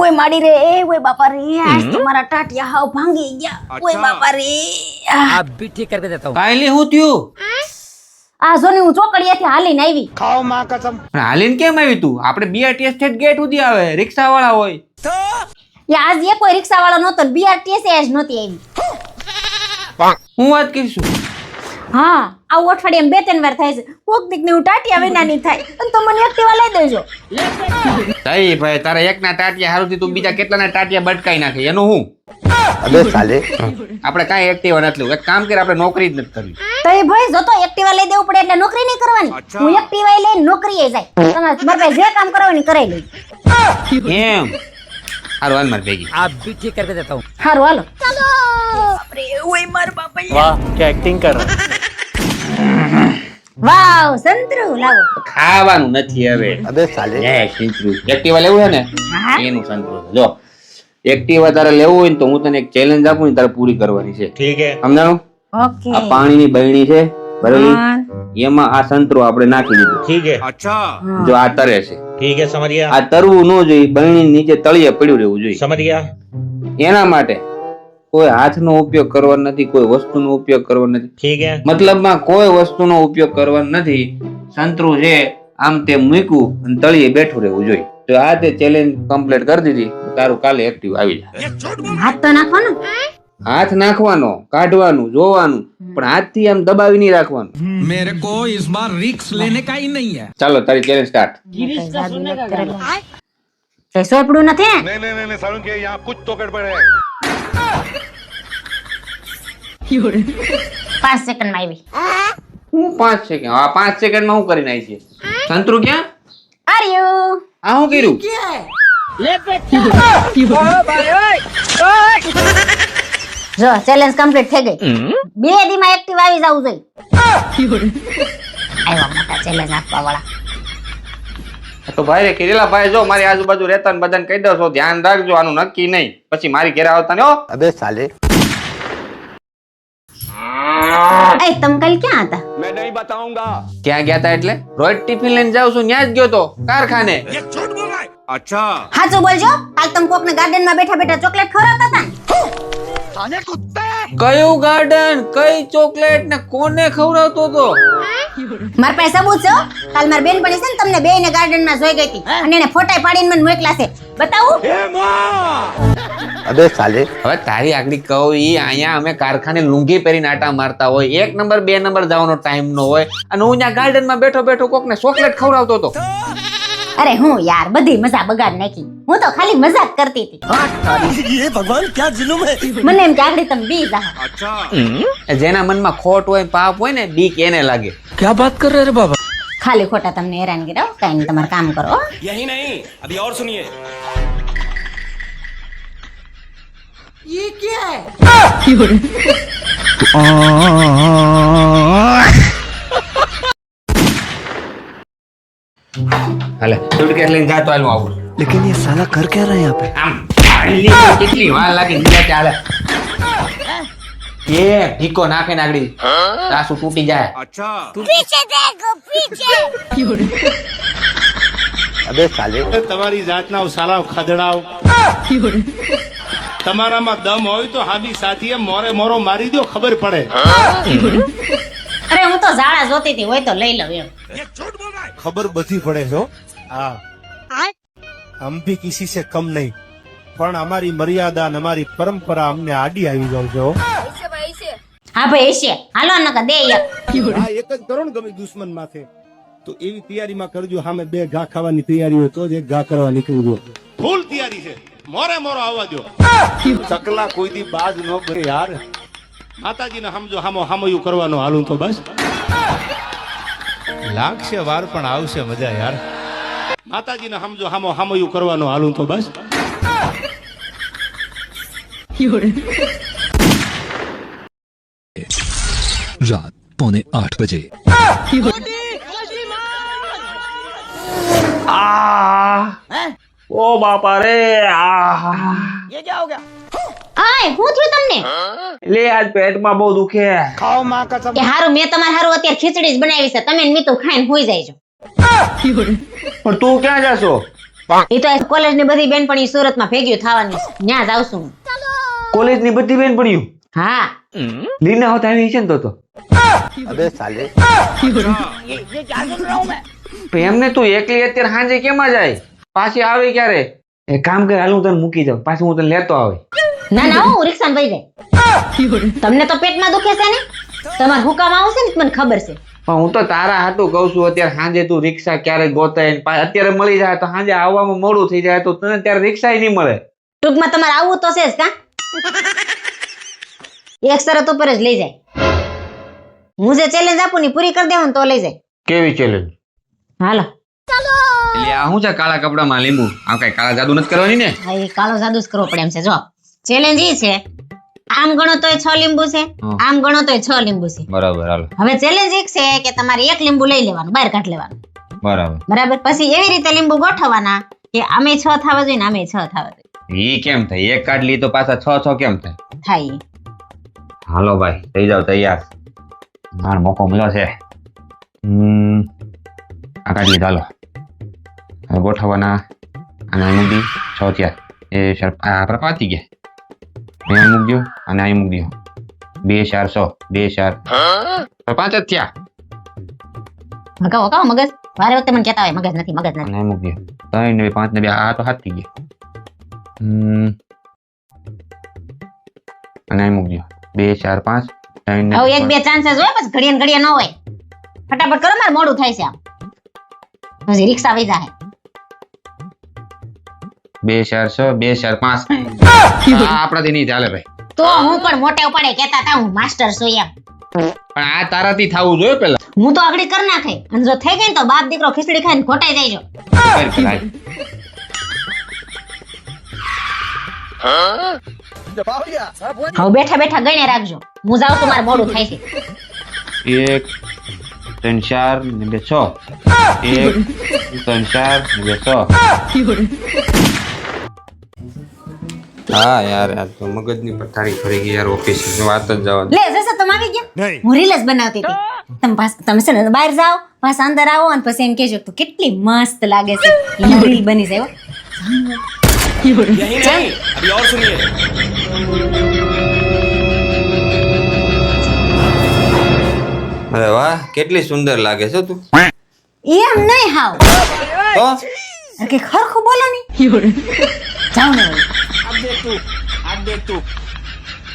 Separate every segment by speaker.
Speaker 1: ઓય માડી રે એ ઓય બાપા રે આજ તમારા ટાટિયા હાવ ભાંગી ગયા. ઓય બાપા રે.
Speaker 2: આ બી ઠીક કરી દેતા હું
Speaker 3: કાઈલી હું થયું?
Speaker 1: આ સોની હું ચોકડીયાથી હાલીને આવી.
Speaker 3: ખાઓ માં કસમ. હાલીને કેમ આવી તું? આપણે બીઆરટીએસ સ્ટેટ ગેટ સુધી આવે રિક્ષા વાળા હોય.
Speaker 1: તો? આજ એ કોઈ રિક્ષા વાળા નહોતો બીઆરટીએસ જ નહોતી આવી.
Speaker 3: હું વાત કરીશું?
Speaker 1: હા આ અઠવાડિયામાં બે ત્રણ વાર થાય છે. કોક દીકની ટાટિયા વિનાની થાય. અને તો મને એકટીવા લઈ દેજો.
Speaker 3: તઈ ભાઈ તારા એક ના ટાટિયા હારું તું બીજા કેટલા ના ટાટિયા બટકાઈ નાખે? એનું હું?
Speaker 4: અબે સાલે.
Speaker 3: આપણે કાંઈ એક્ટિવા નથી એક કામ કરી આપણે નોકરી જ નથી કરવી.
Speaker 1: તઈ ભાઈ જો તો એક્ટિવા લઈ દેવું પડે એટલે નોકરી નહીં કરવાની. હું એક્ટિવા લઈ નોકરીએ જાય. તમારે ભાઈ જે કામ કરવાની કરાઈ લઈ.
Speaker 3: એમ. હારું હાલ મારી ભેગી.
Speaker 2: આપ ઠીક કરી દેતા હું.
Speaker 1: હારું હાલો.
Speaker 4: ચાલો. અરે ઓય માર બાપા. વાહ કે એક્ટિંગ કર?
Speaker 1: વાવ સંતરુ લાવો.
Speaker 3: ખાવાનું નથી હવે.
Speaker 4: અબે સાલે
Speaker 3: હે સંતરુ એક્ટિવા લેવું છે ને? એનું સંતરુ જો એક્ટિવા તારે લેવું હોય ને તો હું તને એક ચેલેન્જ આપું ને તારે પૂરી કરવાની છે.
Speaker 4: ઠીક છે.
Speaker 3: સમજાણું?
Speaker 1: ઓકે.
Speaker 3: આ પાણીની બહેણી છે બરોબર? એમાં આ સંતરો આપણે નાખી દીધું.
Speaker 4: ઠીક છે.
Speaker 1: અચ્છા.
Speaker 3: જો આ તરે છે.
Speaker 4: ઠીક છે સમજ
Speaker 3: આ તરવું ન જોઈએ બહેણી નીચે તળિયે પડ્યું રહેવું જોઈએ.
Speaker 4: સમજ્યા.
Speaker 3: એના માટે કોઈ હાથનો ઉપયોગ કરવો નથી કોઈ વસ્તુનો ઉપયોગ કરવો નથી.
Speaker 4: ઠીક હે.
Speaker 3: મતલબમાં કોઈ વસ્તુનો ઉપયોગ કરવો નથી. સંતરું છે આમ તે મૂક્યું અને તળિયે બેઠું રહેવું જોઈએ. તો આ તે ચેલેન્જ કમ્પ્લીટ કરી દીધી. તારું કાલે એક્ટિવ આવી જાય.
Speaker 1: હાથ તો નાખો
Speaker 3: હાથ નાખવાનો કાઢવાનું જોવાનું. પણ હાથથી આમ દબાવી નહીં રાખવાનું.
Speaker 5: મેરે કો ઇસ બાર રિસ્ક લેને કા નહીં હે.
Speaker 3: ચાલો તારી ચેલેન્જ સ્ટાર્ટ
Speaker 1: ગિરીશ કા સોને કા
Speaker 6: સોપડું નથી? નહીં નહીં નહીં સારું કે યહાં કુછ તો ગડબડ
Speaker 1: હે. પાંચ સેકન્ડમાં આવી
Speaker 3: હું પાંચ સેકન્ડ હા પાંચ સેકન્ડમાં હું કરી નાખી છે. સંતરું ક્યાં?
Speaker 1: આર યુ
Speaker 3: આ હું કર્યું?
Speaker 1: જો ચેલેન્જ કમ્પ્લીટ થઈ ગઈ. બે દીમાં એક્ટિવ આવી જવું જોઈએ. આવ્યા મોટા ચેલેન્જ આપવા વાળા
Speaker 3: તો ભાઈ રે કિરેલા ભાઈ જો મારી આજુબાજુ રહેતા ને બધાને કહી દો છો ધ્યાન રાખજો આનું નક્કી નહીં. પછી મારી ઘરે આવતા ને હો.
Speaker 4: अबे
Speaker 1: એ તમે કાલ ક્યાં હતા?
Speaker 3: ક્યાં ગયા તા એટલે? રોજ ટિફિન લઈને જાઉં છું ત્યાં જ ગયો તો કારખાને.
Speaker 1: સાચું બોલજો કાલ તમે કોકને ગાર્ડનમાં બેઠા બેઠા ચોકલેટ ખવડાવતા હતા ને?
Speaker 3: કયું ગાર્ડન? કઈ ચોકલેટ ને કોને ખવડાવતો તો
Speaker 1: મારા પાસે સબૂત છે કાલ માર બેન પણ છે ને તમને બેયને garden માં જોઈ ગઈ હતી. અને એને ફોટાય પાડીને મને મોકલા છે. બતાવું?
Speaker 4: અબે સાલે.
Speaker 3: હવે તારી આગળ કહું એ અહીંયા અમે કારખાને લુંગી પહેરીને આટા મારતા હોય. એક નંબર બે નંબર જવાનો ટાઈમ નો હોય. અને હું ત્યાં ગાર્ડનમાં બેઠો બેઠો કોકને ચોકલેટ ખવડાવતો હતો.
Speaker 1: અરે હું યાર બધી મજા બગાડ નાખી હું તો ખાલી મજાક કરતી હતી મને એમ કે આગળ તમે બી જા
Speaker 3: જેના મનમાં ખોટ હોય પાપ હોય ને બીક એને લાગે
Speaker 2: क्या बात कर रहे रे બાબા
Speaker 1: ખાલી ખોટા તમને હેરાન કર્યો કઈ નહીં તમારે કામ કરો હો.
Speaker 7: यही नहीं अभी और सुनिए
Speaker 3: હાલે સુટકેસ લઈને જાતો હાલ હું આવું
Speaker 8: लेकिन ये साला कर क्या रहा है यहाँ पे
Speaker 3: આમ હાલી તો કેટલી વાર લાગે નીચે ચાલે એ ઢીકો નાખે ને આગળી સાસુ તૂટી જાય
Speaker 4: अबे साले
Speaker 6: તમારી જાતના સાલા ખદડાવ તમારામાં દમ હોય તો હાબી સાથીએ મોરે મોરો મારી દો ખબર પડે
Speaker 1: અરે હું તો ઝાડા જોતી હતી હોય તો લઈ લઉં એમ
Speaker 9: ખબર બધી પડે છો હા. હમ ભી કિસી સે કમ નહીં. પણ અમારી મર્યાદા અને અમારી પરંપરા અમને આડી આવી જાવ
Speaker 1: હા. ભાઈ છે. હાલો નકા દે
Speaker 9: આ એક જ કરો ને ગમે દુશ્મન માથે. તો એવી તૈયારીમાં કરજો સામે બે ઘા ખાવાની તૈયારી હોય તો જ એક ઘા કરવા નીકળી દો
Speaker 6: ફૂલ તૈયારી છે. મોરે મોરો આવવા દો
Speaker 9: તકલા કોઈ દી બાજ ન કરે યાર.
Speaker 6: માતાજીને સમજો હામો હામયું કરવાનો હાલું તો બસ.
Speaker 9: લાગશે વાર પણ આવશે મજા યાર
Speaker 6: માતાજીને સમજો હામો હામયું કરવાનો હાલું તો બસ
Speaker 5: रात पौने आठ बजे
Speaker 3: ઓ બાપા રે આ
Speaker 1: આય હું થયું તમને?
Speaker 3: લે આજ પેટમાં બહુ દુખે ખાઓ માં કસમ
Speaker 1: કે હારું મેં તમાર હારું અત્યારે ખીચડી જ બનાવી છે. તમે મીઠું ખાઈને હોઈ જાયજો.
Speaker 3: પણ તું ક્યાં જાશો?
Speaker 1: એ તો કોલેજની બધી બેનપણી સુરતમાં ભેગી છે. ત્યાં જ આવશું
Speaker 3: કોલેજની બધી બેનપણીઓ?
Speaker 1: હા.
Speaker 3: લીના હોતા આવી છે ને તો તો.
Speaker 4: અબે
Speaker 3: સાલે. એમને તું એકલી અત્યારે સાંજે કેમ જાય? પાછી આવે ક્યારે? એ કામ કર હાલ હું તને મૂકી જાઉં પાછું હું તને લેતો આવે.
Speaker 1: ના ના હું રિક્ષા ભાઈ જાય. તમને તો પેટમાં દુખે છે ને? તમારે હુકામ આવશે ને મને ખબર છે.
Speaker 3: પણ હું તો તારા હાટું કહું છું અત્યારે સાંજે તું રિક્ષા ક્યારે ગોતાય અત્યારે મળી જાય તો સાંજે આવવામાં મોડું થઈ જાય તો તને ત્યારે રિક્ષા નહીં મળે.
Speaker 1: ટૂંકમાં તમારે આવવું તો છે જ કા? એક શરત ઉપર જ લઈ જાય. હું જે ચેલેન્જ આપું ને પૂરી કરી દેવું તો લઈ જાય.
Speaker 3: કેવી ચેલેન્જ
Speaker 1: હાલો.
Speaker 3: એટલે આ શું છે? કાળા કપડામાં લીંબુ? આ કઈ કાળા જાદુ નથી કરવાની ને?
Speaker 1: હા, એ કાળો જાદુ જ કરવો પડે એમ છે. જો ચેલેન્જ એ છે. આમ ગણો તોય છ લીંબુ છે
Speaker 3: હમ.
Speaker 1: આમ ગણો તોય છ લીંબુ છે.
Speaker 3: બરાબર હાલો.
Speaker 1: હવે ચેલેન્જ એક છે કે તમારે એક લીંબુ લઈ લેવાનું બહાર કાઢ લેવાનું.
Speaker 3: બરાબર.
Speaker 1: બરાબર? પછી એવી રીતે લીંબુ ગોઠવવાના કે આમે છ થવા જોઈએ ને આમે છ થવા જોઈએ.
Speaker 3: ઈ કેમ થાય? એક કાઢ લી તો પાછા છ છ કેમ થાય?
Speaker 1: થાય.
Speaker 3: હાલો ભાઈ થઈ જાવ તૈયાર. માર મોકો મળ્યો છે. હમ આ કાઢ લીધા હાલો. ગોઠવવાના અને અહીં મૂકી છ થયા એ આપણે પાતી ગયા અહીંયા મૂકી દો અને અહીં મૂકી દો બે ચાર સો બે ચાર પાંચ જ થયા
Speaker 1: હકાવો હકાવો મગજ વારે વખતે મને કહેતા હોય મગજ નથી મગજ નથી
Speaker 3: અને મૂકી દો ત્રણ ને પાંચ ને બે આ તો હાથ થઈ ગયા હમ અને અહીં મૂકી દો બે ચાર પાંચ ત્રણ ને
Speaker 1: એક બે ચાન્સીસ હોય પછી ઘડીએ ઘડીએ ન હોય ફટાફટ કરો મારે મોડું થાય છે આમ પછી રિક્ષા વહી જાય
Speaker 3: બે ચાર છ બે ચાર પાંચ. આપણાથી નહીં ચાલે ભાઈ.
Speaker 1: તો હું પણ મોટે ઉપાડે કહેતા હતા હું માસ્ટર છું એમ.
Speaker 3: પણ આ તારાથી થવું જોઈએ પેલા.
Speaker 1: હું તો આગળ કર નાખે. અને જો થઈ ગઈ તો બાપ દીકરો ખીચડી ખાઈને ખોટાઈ
Speaker 3: પેલા.
Speaker 1: હવે બેઠા બેઠા ગણે રાખજો. હું જાઉં તો મારે મોડું થાય છે.
Speaker 3: એક ત્રણ ચાર ને બે છ. એક ત્રણ ચાર ને બે છ. હા યાર આ તો મગજની પથારી ફરી ગઈ યાર ઓફિસ વાત જ જવા દે.
Speaker 1: લે જશે તમે આવી ગયા
Speaker 9: નહીં.
Speaker 1: હું રીલ જ બનાવતી હતી તમે પાછ તમે છે ને બહાર જાઓ પાછા અંદર આવો અને પછી એમ કહેજો તું કેટલી મસ્ત લાગે છે એમાં રીલ બની જાય હો.
Speaker 7: यही नहीं अभी और सुनिए
Speaker 3: અરે વાહ કેટલી સુંદર લાગે છે તું
Speaker 1: એમ નહીં હાવ
Speaker 3: તો
Speaker 1: અરે કે ખરખું બોલો ની જાઓ ને વળી.
Speaker 7: अब देख तू अब देख तू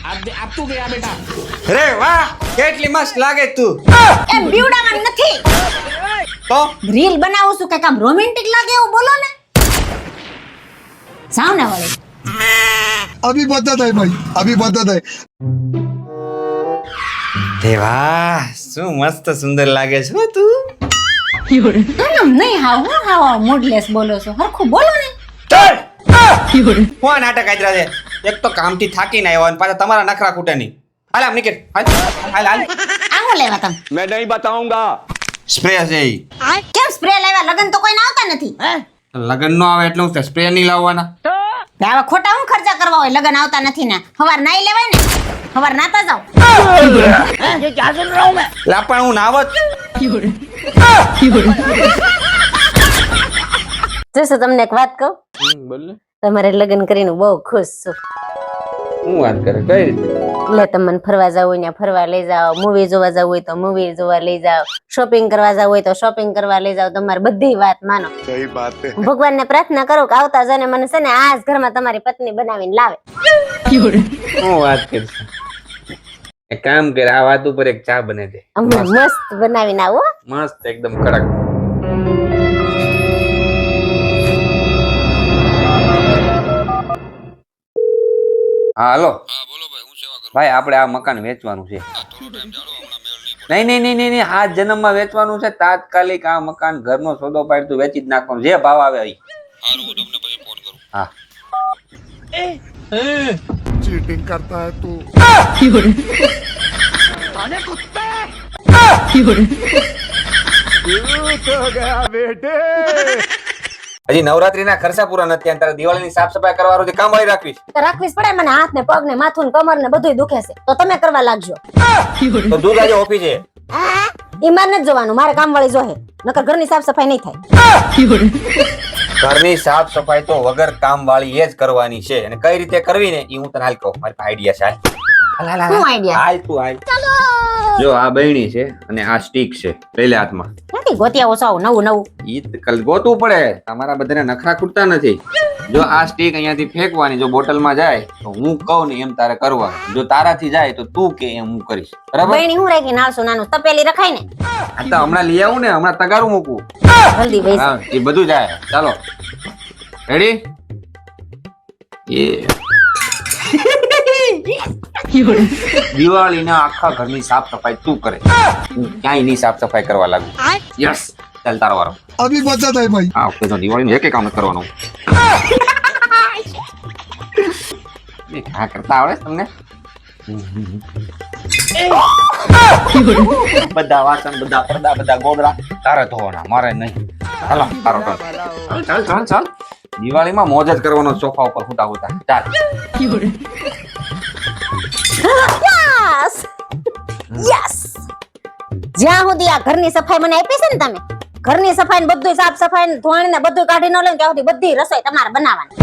Speaker 7: अब दे- अब तू गया बेटा
Speaker 3: અરે વાહ કેટલી મસ્ત લાગે તું
Speaker 1: એમ બીવડામાં નથી
Speaker 3: તો
Speaker 1: રીલ બનાવું છું કઈક આમ રોમેન્ટિક લાગે એવું બોલો ને જાઓ ને વળી
Speaker 8: अभी बदत है भाई अभी बदत है
Speaker 3: તે વાહ શું મસ્ત સુંદર લાગે છે હો તું
Speaker 1: તમે આમ નહીં હાવ હું હાવ મૂડલેસ બોલો છો હરખું બોલો ને
Speaker 3: કોણ નાટક આજરા છે? એક તો કામથી થાકીને આવ્યો અને પાછા તમારા નખરા ખૂટે નહીં. હાલ આમ નીકળ. હાલ. હાલ
Speaker 1: આવો લેવા તમ?
Speaker 7: મેં નહીં બતાઉંગા
Speaker 3: સ્પ્રે છે ઈ.
Speaker 1: કેમ સ્પ્રે લેવા લગન તો કોઈ ના આવતા નથી.
Speaker 3: લગન નો આવે એટલે હું સ્પ્રે નહીં લાવવાના.
Speaker 1: હવે ખોટા હું ખર્ચા કરવા હોય? લગન આવતા નથી ને. હવાર નાઈ લેવાય ને? હવાર નાતા જાવ જે જાસન રહું મેં.
Speaker 3: લા પણ હું નાવત.
Speaker 1: જોશો તમને એક વાત કહું? તમારે લગ્ન કરીને બહુ ખુશ છું.
Speaker 3: હું વાત કરે? કઈ રીતે?
Speaker 1: એટલે તમને ફરવા જવું હોય ત્યાં ફરવા લઈ જાઓ મૂવી જોવા જવું હોય તો મૂવી જોવા લઈ જાઓ શોપિંગ કરવા જવું હોય તો શોપિંગ કરવા લઈ જાઓ તમારે બધી વાત માનો.
Speaker 4: સહી વાત
Speaker 1: ભગવાનને પ્રાર્થના કરો કે આવતા જને મને છે ને આ જ ઘરમાં તમારી પત્ની બનાવીને લાવે.
Speaker 3: હું વાત કરશું. કામ કર આ વાત ઉપર એક ચા બને દે.
Speaker 1: મસ્ત બનાવીને આવો.
Speaker 3: મસ્ત એકદમ કડક. હા હાલો ભાઈ આપણે આ મકાન વેચવાનું છે નહીં નહીં નહીં નહીં નહીં આ જન્મમાં વેચવાનું છે તાત્કાલિક આ મકાન ઘરનો સોદો પાડી તું વેચી જ નાખવાનું જે ભાવ આવે એ હા
Speaker 8: चीटिंग करता है तू
Speaker 3: હજી નવરાત્રીના ખર્ચા પૂરા નથી અને તારે દિવાળીની સાફ સફાઈ કરવાનું છે કામ વાળી રાખવી છે.
Speaker 1: તો રાખવી જ પડે મને હાથ ને પગ ને માથું ને કમર ને બધું દુખે છે. તો તમે કરવા લાગજો.
Speaker 3: તો દૂધ આજે ઓફિસે.
Speaker 1: ઈ મારે નથી જોવાનું મારે કામ વાળી જોહે નકર ઘરની સાફ સફાઈ નહીં થાય.
Speaker 3: ઘરની સાફ સફાઈ તો વગર કામ વાળી એ જ કરવાની છે. અને કઈ રીતે કરવી ને એ હું તને હાલ કહું. મારી આઈડિયા છે હાલ.
Speaker 1: શું આઈડિયા
Speaker 3: હાલ તું હાલ. જો આ બહેણી છે અને આ સ્ટીક છે લઈ લે હાથમાં.
Speaker 1: ક્યાંથી ગોતિયા ઓસાવ નવું નવું?
Speaker 3: ઈ કલ ગોતવું પડે. તમારા બધાને નખરા ખૂટતા નથી. જો આ સ્ટીક અહીંયાથી ફેંકવાની જો બોટલમાં જાય તો હું કહું ને એમ તારે કરવા. જો તારાથી જાય તો તું કે એમ હું કરીશ. બરાબર?
Speaker 1: બૈણી હું રાખી? નાનસું નાનું તપેલી રખાય ને?
Speaker 3: આ તો હમણાં લઈ આવું ને હમણાં તગારું મૂકવું.
Speaker 1: જલ્દી ભાઈ
Speaker 3: હા એ બધું જાય. ચાલો. રેડી એ દિવાળીના આખા ઘરની સાફ સફાઈ તું કરે. ક્યાંય નહીં સાફ સફાઈ કરવા લાગુ. યસ ચાલ તારો વારો.
Speaker 8: અભી બચત થાય ભાઈ.
Speaker 3: હા ઓકે તો દિવાળીનું એક કામ કરવાનું. આવડે તમને? બધા વાસણ બધા પડદા બધા ગોબરા તારે ધોવાના મારે નહીં. હાલો તારો ચાલ ચાલ ચાલ. દિવાળીમાં મોજ જ કરવાનો સોફા ઉપર હુતા હુતા ચાલ
Speaker 1: યસ યસ જ્યાં સુધી આ ઘરની સફાઈ મને આપી છે ને તમે ઘરની સફાઈ ને બધું સાફ સફાઈ ને ધોણી ને બધું કાઢી ન લે ત્યાં સુધી બધી રસોઈ તમારે બનાવવાની